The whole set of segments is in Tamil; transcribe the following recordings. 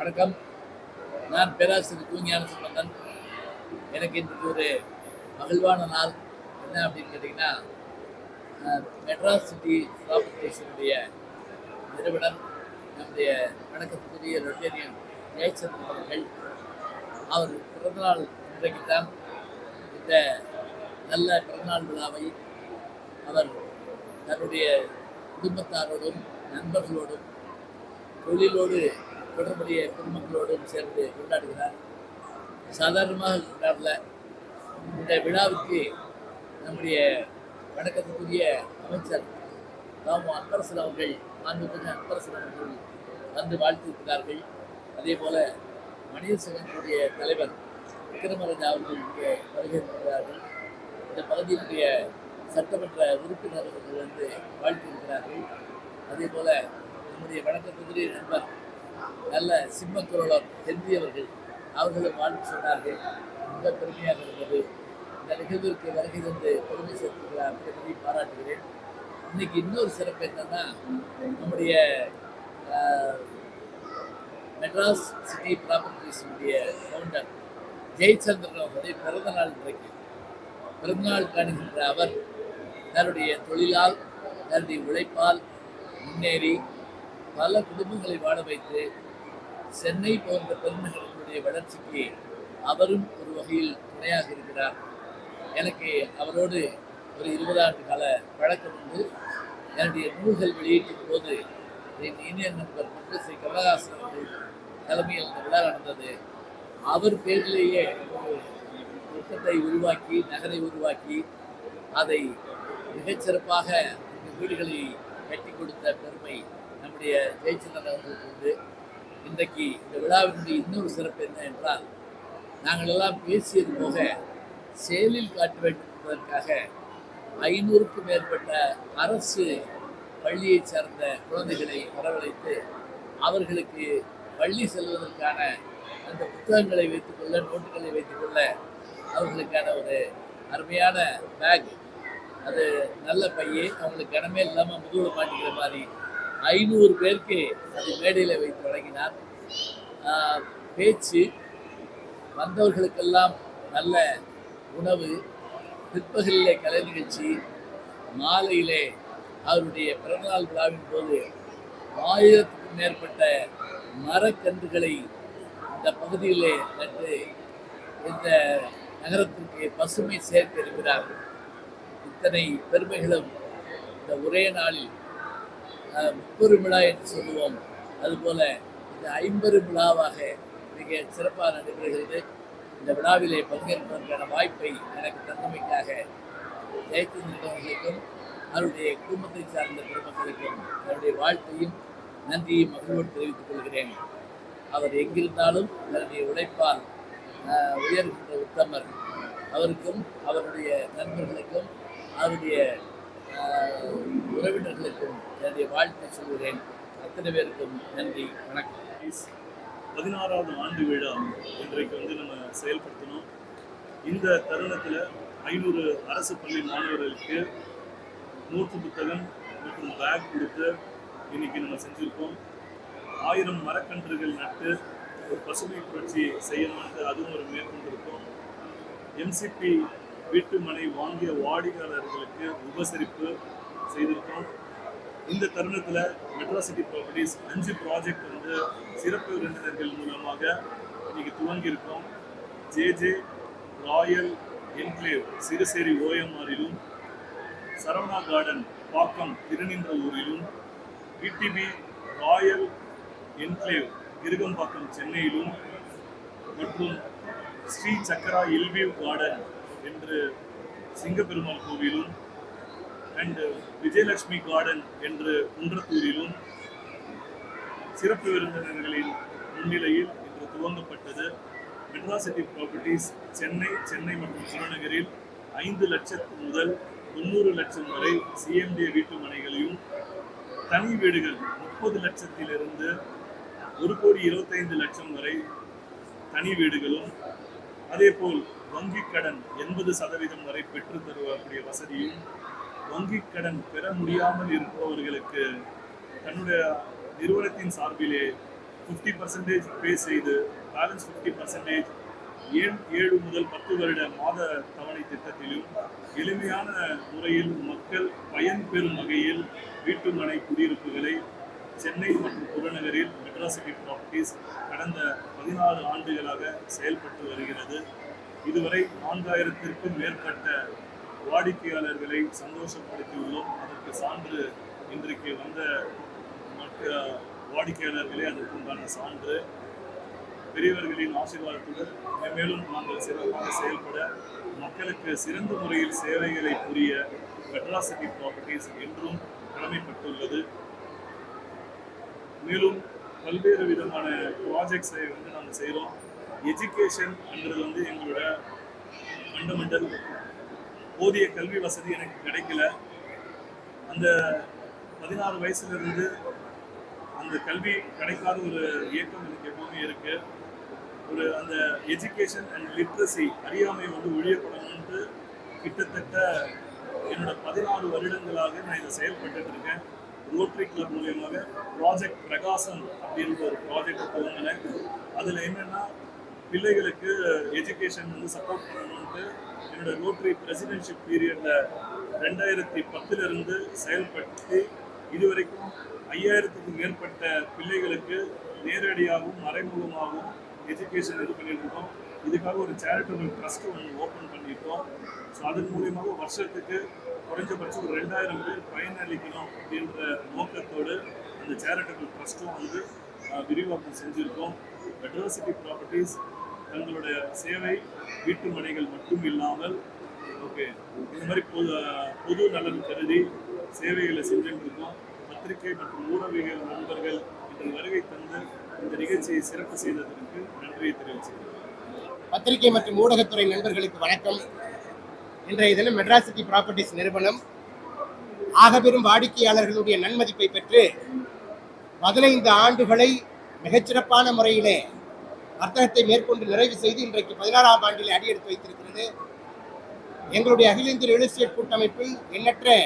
வணக்கம். நான் பேராசிரியர் தூங்கியான சம்பந்தன் எனக்கு இன்றைக்கு ஒரு மகிழ்வான நாள். என்ன அப்படின்னு கேட்டிங்கன்னா மெட்ராஸ் சிட்டி ப்ராப்பர்ட்டிஸினுடைய நிறுவனர் நம்முடைய வணக்கத்துக்குரிய ரொட்டேரியன் ஜெயச்சந்திரன் அவர்கள். அவர் பிறந்தநாள் இன்றைக்கு தான் இந்த நல்ல பிறந்தநாள் விழாவை அவர் தன்னுடைய குடும்பத்தாரோடும் நண்பர்களோடும் தொழிலோடு தொடர்புடைய குடும்பங்களோடும் சேர்ந்து கொண்டாடுகிறார். சாதாரணமாக கொண்டாடல. இந்த விழாவுக்கு நம்முடைய வணக்கத்துக்குரிய அமைச்சர் ராமு அன்பரசன் அவர்கள் மாண்புமிகு அன்பரசன் அவர்கள் வந்து வாழ்த்திருக்கிறார்கள் அதே போல மனித சங்கத்தினுடைய தலைவர் விக்ரமராஜா அவர்கள் இங்கே வருகிறார்கள் இந்த பகுதியினுடைய சட்டமன்ற உறுப்பினர்கள் வந்து வாழ்த்தியிருக்கிறார்கள். அதே போல நம்முடைய வணக்கத்துக்குரிய நண்பர் நல்ல சிம்மக்குரலர் ஹென்றி அவர்களும் வாழ்த்து சொன்னார்கள். மிக பெருமையாக இருந்தது. இந்த நிகழ்விற்கு வருகை தந்து பெருமை சேர்த்துக்கிறார் பெருமையை பாராட்டுகிறேன். இன்னைக்கு இன்னொரு சிறப்பு என்னன்னா நம்முடைய மெட்ராஸ் சிட்டி ப்ராப்பர்ட்டிஸுடைய ஃபவுண்டர் ஜெயச்சந்திரன் அவர்களுடைய பிறந்த நாள் இன்றைக்கு. பிறந்தநாள் காணுகின்ற அவர் தன்னுடைய தொழிலால் தன்னுடைய உழைப்பால் முன்னேறி பல குடும்பங்களை வாழ வைத்து சென்னை போன்ற பெருநகரங்களுடைய வளர்ச்சிக்கு அவரும் ஒரு வகையில் துணையாக இருக்கிறார். எனக்கு அவரோடு ஒரு இருபது ஆண்டு கால பழக்கம் உண்டு. என்னுடைய நூல்கள் வெளியீட்டின் போது என் இணைய நண்பர் முத்து கமலஹாசன் அவர்கள் தலைமையில் அந்த விழா நடந்தது. அவர் பேரிலேயே ஒரு திட்டத்தை உருவாக்கி நகரை உருவாக்கி அதை மிகச்சிறப்பாக வீடுகளை கட்டி கொடுத்த பெரும் நம்முடைய ஜெயச்சந்திரன் அவர்களுக்கு உண்டு இன்றைக்கு இந்த விழாவினுடைய இன்னொரு சிறப்பு என்ன என்றால் நாங்கள் எல்லாம் பேசியது போக செயலில் காட்ட வேண்டும் என்பதற்காக ஐநூறுக்கும் மேற்பட்ட அரசு பள்ளியைச் சார்ந்த குழந்தைகளை வரவழைத்து அவர்களுக்கு பள்ளி செல்வதற்கான அந்த புத்தகங்களை வைத்துக்கொள்ள நோட்டுகளை வைத்துக்கொள்ள அவர்களுக்கான ஒரு அருமையான பேக் அது நல்ல பையே அவங்களுக்கு கனமே இல்லாமல் முதுகில் மாட்டிக்கிற மாதிரி ஐநூறு பேருக்கு அது மேடையில் வைத்து வழங்கினார். பேச்சு வந்தவர்களுக்கெல்லாம் நல்ல உணவு பிற்பகலிலே கலை நிகழ்ச்சி மாலையிலே அவருடைய பிறந்தநாள் விழாவின் போது ஆயிரத்துக்கும் மேற்பட்ட மரக்கன்றுகளை இந்த பகுதியிலே நட்டு இந்த நகரத்திற்கு பசுமை சேர்க்க இத்தனை பெருமைகளும் இந்த ஒரே நாளில் அஹ், விழா என்று சொல்லுவோம். அதுபோல இந்த ஐம்பெரும் விழாவாக மிக சிறப்பாக நடைபெறுகிறது. இந்த விழாவிலே பங்கேற்பதற்கான வாய்ப்பை எனக்கு தந்தமைக்காக ஜெயச்சந்திரன் அவருடைய குடும்பத்தை சார்ந்த பெருமக்களுக்கும் அவருடைய வாழ்க்கையும் நன்றியும் மகிழ்வோடு தெரிவித்துக் கொள்கிறேன். அவர் எங்கிருந்தாலும் தன்னுடைய உழைப்பால் உயர்கின்ற உத்தமர். அவருக்கும் அவருடைய நண்பர்களுக்கும் அவருடைய உறவினர்களுக்கும் என்னுடைய வாழ்த்து சொல்கிறேன். அத்தனை பேருக்கும் நன்றி வணக்கம். பதினாறாவது ஆண்டு விழா இன்றைக்கு வந்து நம்ம செயல்படுத்தணும் இந்த தருணத்தில் ஐநூறு அரசு பள்ளி மாணவர்களுக்கு நூற்று புத்தகம் மற்றும் பேக் கொடுத்து இன்னைக்கு நம்ம செஞ்சுருக்கோம். ஆயிரம் மரக்கன்றுகள் நட்டு ஒரு பசுமை புரட்சி செய்யணும்னு அதுவும் ஒரு மேற்கொண்டிருக்கோம். எம்சிபி வீட்டு மனை வாங்கிய வாடிக்கையாளர்களுக்கு உபசரிப்பு செய்திருக்கோம் இந்த தருணத்தில் மெட்ரோ சிட்டி ப்ராப்பர்ட்டிஸ் அஞ்சு ப்ராஜெக்ட் வந்து சிறப்பு விருந்தினர்கள் மூலமாக இன்னைக்கு துவங்கியிருக்கோம். ஜேஜே ராயல் என்க்ளேவ் சிறுசேரி ஓஎம்ஆரிலும் சரவணா கார்டன் பாக்கம் திருநின்ற ஊரிலும் விடிபி ராயல் என்க்ளேவ் கிருகம்பாக்கம் சென்னையிலும் மற்றும் ஸ்ரீ சக்கரா இல்வியூ கார்டன் என்று சிங்கப்பெருமாள் கோவிலும் அண்ட் விஜயலட்சுமி கார்டன் என்று குன்றத்தூரிலும் சிறப்பு விருந்தினர்களின் முன்னிலையில் இன்று துவங்கப்பட்டது. மெட்ராசிட்டி ப்ராப்பர்ட்டிஸ் சென்னை சென்னை மற்றும் புறநகரில் ஐந்து லட்சத்து முதல் தொண்ணூறு லட்சம் வரை சிஎம்டி வீட்டு மனைகளையும் தனி வீடுகள் முப்பது லட்சத்திலிருந்து ஒரு கோடி இருபத்தைந்து லட்சம் வரை தனி வீடுகளும் அதே போல் வங்கி கடன் எண்பது சதவீதம் வரை பெற்று தருவக்கூடிய வசதியும் வங்கி கடன் பெற முடியாமல் இருப்பவர்களுக்கு தன்னுடைய நிறுவனத்தின் சார்பிலே ஃபிஃப்டி பர்சன்டேஜ் பே செய்து பேலன்ஸ் ஃபிஃப்டி பர்சன்டேஜ் ஏழு ஏழு முதல் பத்து வருட மாத தவணை திட்டத்திலும் எளிமையான முறையில் மக்கள் பயன்பெறும் வகையில் வீட்டுமனை குடியிருப்புகளை சென்னை மற்றும் புறநகரில் மெட்ராசிட்டி ப்ராப்பர்ட்டிஸ் கடந்த பதினாறு ஆண்டுகளாக செயல்பட்டு வருகிறது. இதுவரை நான்காயிரத்திற்கும் மேற்பட்ட வாடிக்கையாளர்களை சந்தோஷப்படுத்தியுள்ளோம். அதற்கு சான்று இன்றைக்கு வந்த மற்ற வாடிக்கையாளர்களே அதற்குண்டான சான்று. பெரியவர்களின் ஆசீர்வாதத்துடன் மேலும் நாங்கள் சிறப்பாக செயல்பட மக்களுக்கு சிறந்த முறையில் சேவைகளை புரிய மெட்ராசிட்டி ப்ராப்பர்ட்டிஸ் என்றும் கடமைப்பட்டுள்ளது. மேலும் பல்வேறு விதமான ப்ராஜெக்ட்ஸை வந்து நாங்கள் செய்கிறோம் எஜுகேஷன்ன்றது வந்து எங்களோட ஃபண்டமெண்டல் போதிய கல்வி வசதி எனக்கு கிடைக்கல. அந்த பதினாறு வயசுலேருந்து அந்த கல்வி கிடைக்காத ஒரு இயக்கம் எனக்கு எப்பவுமே இருக்குது ஒரு அந்த எஜுகேஷன் அண்ட் லிட்ரஸி அறியாமை வந்து ஒழியப்படணும்ட்டு கிட்டத்தட்ட என்னோட பதினாறு வருடங்களாக நான் இதை செயல்பட்டுட்டு இருக்கேன். ரோட்டரி கிளப் மூலயமா ப்ராஜெக்ட் பிரகாசம் அப்படின்ற ஒரு ப்ராஜெக்ட் போனேன் அதில் என்னென்னா பிள்ளைகளுக்கு எஜுகேஷன் வந்து சப்போர்ட் பண்ணணும்ட்டு என்னோட ரோட்டரி பிரசிடென்ஷிப் பீரியடில் ரெண்டாயிரத்தி பத்துலேருந்து செயல்படுத்தி இதுவரைக்கும் ஐயாயிரத்துக்கும் மேற்பட்ட பிள்ளைகளுக்கு நேரடியாகவும் மறைமுகமாகவும் எஜுகேஷன் இது பண்ணியிருக்கோம் இதுக்காக ஒரு சேரிட்டபிள் ட்ரஸ்ட் ஒன்று ஓப்பன் பண்ணியிருக்கோம். ஸோ அதன் மூலியமாக வருஷத்துக்கு குறைஞ்சபட்சம் ஒரு ரெண்டாயிரம் பேர் பயனளிக்கணும் அப்படின்ற நோக்கத்தோடு இந்த சேரிட்டபிள் ட்ரஸ்ட்டும் வந்து விரிவாக்கம் செஞ்சுருக்கோம். மெட்ரோசிட்டி ப்ராப்பர்ட்டிஸ் தங்களுடைய சேவை வீட்டு மனைகள் மட்டும் இல்லாமல் ஓகே இந்த மாதிரி பொது பொது நலன் கருதி சேவைகளை செஞ்சுட்டு இருக்கோம். பத்திரிகை மற்றும் ஊடகவியல் நண்பர்கள் இதன் வருகை தந்து இந்த நிகழ்ச்சியை சிறப்பு செய்ததற்கு நன்றியை தெரிவிச்சுக்கிறேன் பத்திரிகை மற்றும் ஊடகத்துறை நண்பர்களுக்கு வணக்கம். இன்றைய தினம் மெட்ராசிட்டி ப்ராப்பர்ட்டிஸ் நிறுவனம் ஆகப்பெரும் வாடிக்கையாளர்களுடைய நன்மதிப்பை பெற்று பதினைந்து ஆண்டுகளை மிகச்சிறப்பான முறையிலே வர்த்தகத்தை மேற்கொண்டு நிறைவு செய்து இன்றைக்கு பதினாறாம் ஆண்டில் அடியெடுத்து வைத்திருக்கிறது. எங்களுடைய அகில இந்திய ரியல் எஸ்டேட் கூட்டமைப்பில் எண்ணற்ற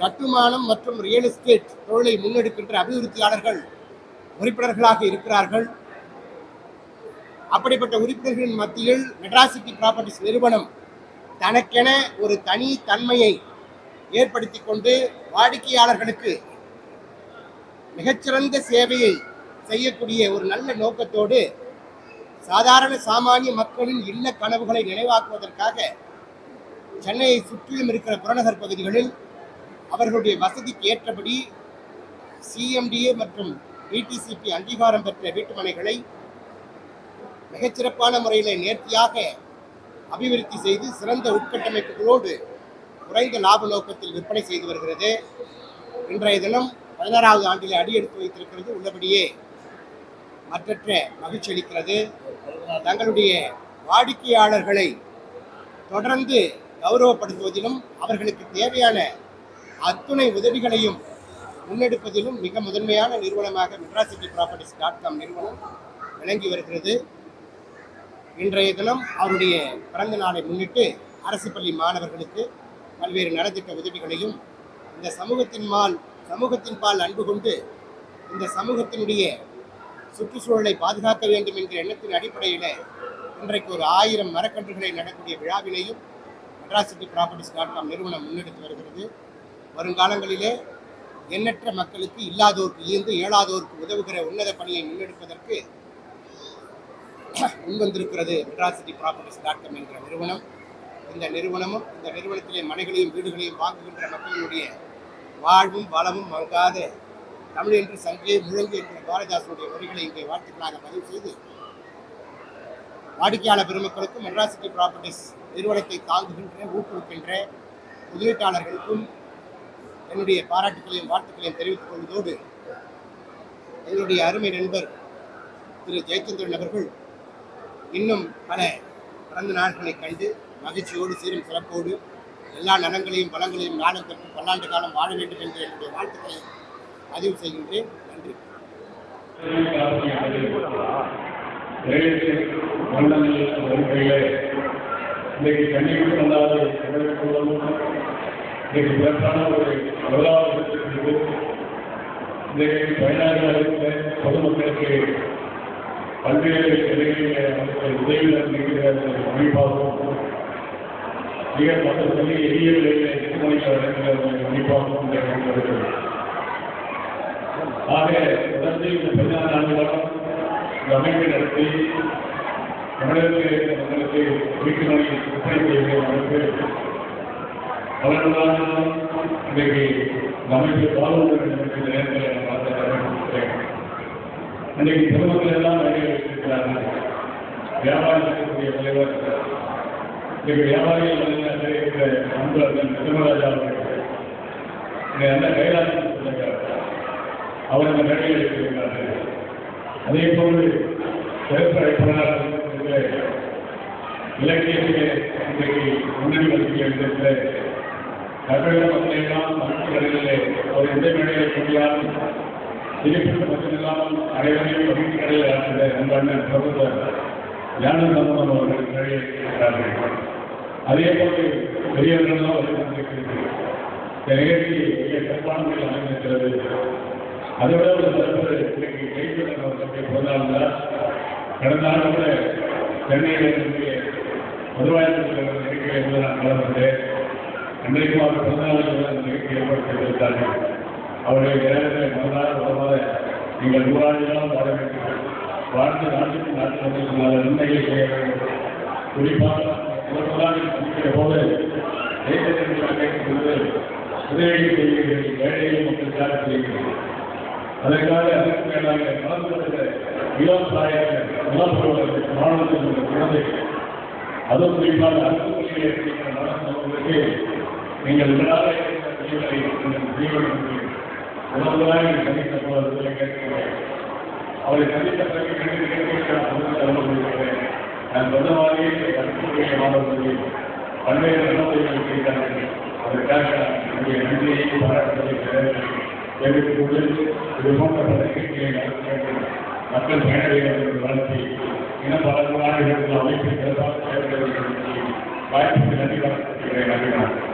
கட்டுமானம் மற்றும் ரியல் எஸ்டேட் தொழிலை முன்னெடுக்கின்ற அபிவிருத்தியாளர்கள் உறுப்பினர்களாக இருக்கிறார்கள். அப்படிப்பட்ட உறுப்பினர்களின் மத்தியில் மெட்ராசிட்டி ப்ராப்பர்ட்டிஸ் நிறுவனம் தனக்கென ஒரு தனி தன்மையை ஏற்படுத்தி கொண்டு வாடிக்கையாளர்களுக்கு மிகச்சிறந்த சேவையை செய்யக்கூடிய ஒரு நல்ல நோக்கத்தோடு சாதாரண சாமானிய மக்களின் இல்ல கனவுகளை நினைவாக்குவதற்காக சென்னையை சுற்றிலும் இருக்கிற புறநகர் பகுதிகளில் அவர்களுடைய வசதிக்கு ஏற்றபடி சிஎம்டிஏ மற்றும் டிடிசிபி அங்கீகாரம் பெற்ற வீட்டுமனைகளை மிகச்சிறப்பான முறையில் நேர்த்தியாக அபிவிருத்தி செய்து சிறந்த உட்கட்டமைப்புகளோடு குறைந்த லாப நோக்கத்தில் விற்பனை செய்து வருகிறது. இன்றைய தினம் பதினாறாவது ஆண்டில் அடியெடுத்து வைத்திருக்கிறது உள்ளபடியே மற்றற்ற மகிழ்ச்சி அளிக்கிறது. தங்களுடைய வாடிக்கையாளர்களை தொடர்ந்து கௌரவப்படுத்துவதிலும் அவர்களுக்கு தேவையான அத்துணை உதவிகளையும் முன்னெடுப்பதிலும் மிக முதன்மையான நிறுவனமாக மெட்ராசிட்டி ப்ராப்பர்ட்டிஸ் டாட் காம் நிறுவனம் விளங்கி வருகிறது. இன்றைய தினம் அவருடைய பிறந்த நாளை முன்னிட்டு அரசு பள்ளி மாணவர்களுக்கு பல்வேறு நலத்திட்ட உதவிகளையும் இந்த சமூகத்தின் மால் சமூகத்தின் பால் அன்பு கொண்டு இந்த சமூகத்தினுடைய சுற்றுச்சூழலை பாதுகாக்க வேண்டும் என்கிற எண்ணத்தின் அடிப்படையில் இன்றைக்கு ஒரு ஆயிரம் மரக்கன்றுகளை நடக்கூடிய விழாவினையும் மெட்ராசிட்டி ப்ராப்பர்ட்டிஸ் டாட் காம் நிறுவனம் முன்னெடுத்து வருகிறது. வருங்காலங்களிலே எண்ணற்ற மக்களுக்கு இல்லாதோருக்கு ஈர்ந்து இயலாதோருக்கு உதவுகிற உன்னத பணியை முன்னெடுப்பதற்கு முன்வந்திருக்கிறது மெட்ராசிட்டி ப்ராப்பர்ட்டிஸ் டாட் காம் என்ற நிறுவனம். இந்த நிறுவனமும் இந்த நிறுவனத்திலே மனைகளையும் வீடுகளையும் வாங்குகின்ற மக்களினுடைய வாழ்வும் வளமும் மங்காத தமிழ் என்று சங்கே முழங்கு என்கிற பாரதிதாசனுடைய உரைகளை இங்கே வாழ்த்துக்களாக பதிவு செய்து வாடிக்கையாளர் பெருமக்களுக்கும் மெட்ராசிட்டி ப்ராப்பர்ட்டிஸ் நிறுவனத்தை தாங்குகின்ற ஊக்குவிக்கின்ற முதலீட்டாளர்களுக்கும் என்னுடைய பாராட்டுகளையும் வாழ்த்துக்களையும் தெரிவித்துக் கொள்வதோடு எங்களுடைய அருமை நண்பர் திரு ஜெயச்சந்திரன் அவர்கள் இன்னும் பல பிறந்த நாட்களை கண்டு மகிழ்ச்சியோடு சீரும் சிறப்போடு எல்லா நலங்களையும் பலங்களையும் நாடும் பெற்று பல்லாண்டு காலம் வாழ வேண்டும் என்று என்னுடைய வாழ்த்துக்களை பதிவு செய்கின்றேன். நன்றி. இன்றைக்கு கண்ணியம் வந்தாது இன்றைக்கு சிறப்பான ஒரு வரலாறு இருக்கிறது இந்த பயனாளிகள் பொதுமக்களுக்கு பல்வேறு நிலைகளில் அவர்கள் உதவிகள் இருக்கிற அமைப்பாகவும் மிக மொத்தத்தில் எளிய விலையில் எட்டு மணிக்கு கண்டிப்பாக ஆக தொடர்ந்து இந்த பதினாறு ஆண்டு காலம் இந்த அமைப்பை நடத்தி தமிழகத்தில் மக்களுக்கு வீட்டு விற்பனை செய்கிற அமைப்பு அவர்களால் இன்றைக்கு இந்த அமைப்பை பாதுகாப்பு நேரத்தில் நான் பார்த்த இன்றைக்கு பொதுமக்கள் எல்லாம் வேலையை வியாபாரம் செய்யக்கூடிய தலைவர் இன்றைக்கு வியாபாரிகள் வழியில் இருக்கிற அன்பர்கள் திருமராஜா அவர்கள். இங்கே நல்ல கைலாசி சொல்லுகிறார் அவர் அந்த கடையில் வைத்திருக்கிறார்கள் அதே போன்று சிறப்பு அழைப்பாளர் இலக்கியத்திலே இன்றைக்கு முன்னணி வகிக்க இருக்கிற தமிழக மக்களெல்லாம் மருத்துவர்களிலே ஒரு எந்த மேடையை கொண்டாலும் திருப்பி மட்டுமில்லாமல் அனைவரையும் வகித்து கடையில் ஆற்றுகிற அன்பான பிரபுத்தர் ஞானந்தமனம் அவர்கள் கடையில் இருக்கிறார்கள். அதே போன்று பெரியவர்களெல்லாம் வந்திருக்கிறது இந்த நிகழ்ச்சி மிக சிறப்பான முறையில் அமைந்திருக்கிறது. அதை விட ஒரு சிறப்பு இன்றைக்கு கைவிடன் அவர்களுடைய பிறந்தாள் கடந்த ஆண்டு கூட சென்னையில் இருக்கக்கூடிய மதுராயத்தில் நிகழ்ச்சி வந்து நான் கலந்துட்டேன் அன்றைக்கும் அவர் பிறந்தநாளுக்கு அந்த நிகழ்ச்சி ஏற்படுத்தியிருந்தார்கள் அவருடைய நேரத்தை மனதார உடம்பாக நீங்கள் நூறாண்டுகளும் வாழ வேண்டும். வாழ்ந்து நாட்டுக்கு நாட்டு வந்து நன்மைகளை செய்ய வேண்டும். குறிப்பாக உலகமாக சந்திக்கிற போது கேட்கும்போது உதவி செய்கிறீர்கள் ஏழைகள் மக்களுக்காக செய்கிறீர்கள் அதற்காக அதற்கு மேலாக கலந்து இளம் தாயாக மாணவர்கள் குழந்தை அதுவும் குறிப்பாக அரசு பள்ளியில் இருக்கிற மாணவர்களுக்கு நீங்கள் உங்களால் செய்வதை சந்தித்த கேட்கிறேன் அவரை சந்தித்த பிறகு நான் சொன்ன மாதிரியே கருத்துடைய மாணவர்கள் பல்வேறு நன்மைகள் செய்தார்கள் அதற்காக என்னுடைய நன்றியை பாராட்டுவதை தெரிவித்துக் இது போன்ற நடத்த வேண்டும் மக்கள் பயனடைவதற்கு வளர்ச்சி இன பல அமைப்பு சிறப்பாக செயல்படுவதற்கு வாய்ப்புக்கு நன்றி வழங்குகிறேன் நன்றி